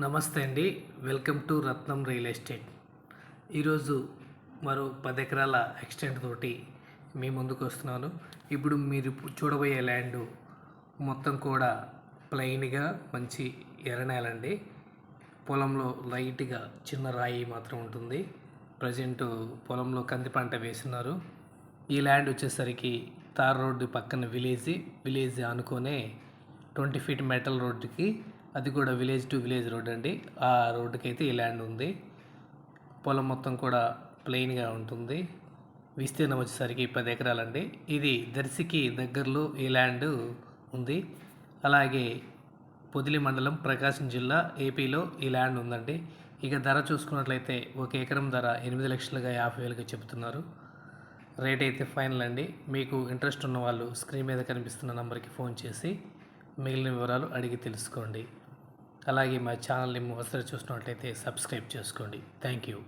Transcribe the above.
నమస్తే అండి. Welcome to Ratnam real estate. ఈరోజు మరో పది ఎకరాల ఎక్స్టెంట్ తోటి మీ ముందుకు వస్తున్నాను. ఇప్పుడు మీరు చూడబోయే ల్యాండ్ మొత్తం కూడా ప్లెయిన్గా మంచి ఎర్రనేలండి. పొలంలో లైట్గా చిన్న రాయి మాత్రం ఉంటుంది. ప్రజెంట్ పొలంలో కంది పంట వేస్తున్నారు. ఈ ల్యాండ్ వచ్చేసరికి తార్ రోడ్డు పక్కన విలేజ్. విలేజ్ అనుకునే ట్వంటీ ఫీట్ మెటల్ రోడ్డుకి అది కూడా విలేజ్ టు విలేజ్ రోడ్ అండి. ఆ రోడ్డుకి అయితే ఈ ల్యాండ్ ఉంది. పొలం మొత్తం కూడా ప్లెయిన్గా ఉంటుంది. విస్తీర్ణం వచ్చేసరికి పది ఎకరాలండి. ఇది దర్శికి దగ్గరలో ఈ ల్యాండ్ ఉంది. అలాగే పొదిలి మండలం ప్రకాశం జిల్లా ఏపీలో ఈ ల్యాండ్ ఉందండి. ఇక ధర చూసుకున్నట్లయితే ఒక ఎకరం ధర ఎనిమిది లక్షలుగా యాభై వేలుగా చెబుతున్నారు. రేట్ అయితే ఫైనల్ అండి. మీకు ఇంట్రెస్ట్ ఉన్న వాళ్ళు స్క్రీన్ మీద కనిపిస్తున్న నెంబర్కి ఫోన్ చేసి మిగిలిన వివరాలు అడిగి తెలుసుకోండి. అలాగే మా ఛానల్ని మొదటిసారి చూసినట్లయితే సబ్స్క్రైబ్ చేసుకోండి. Thank you.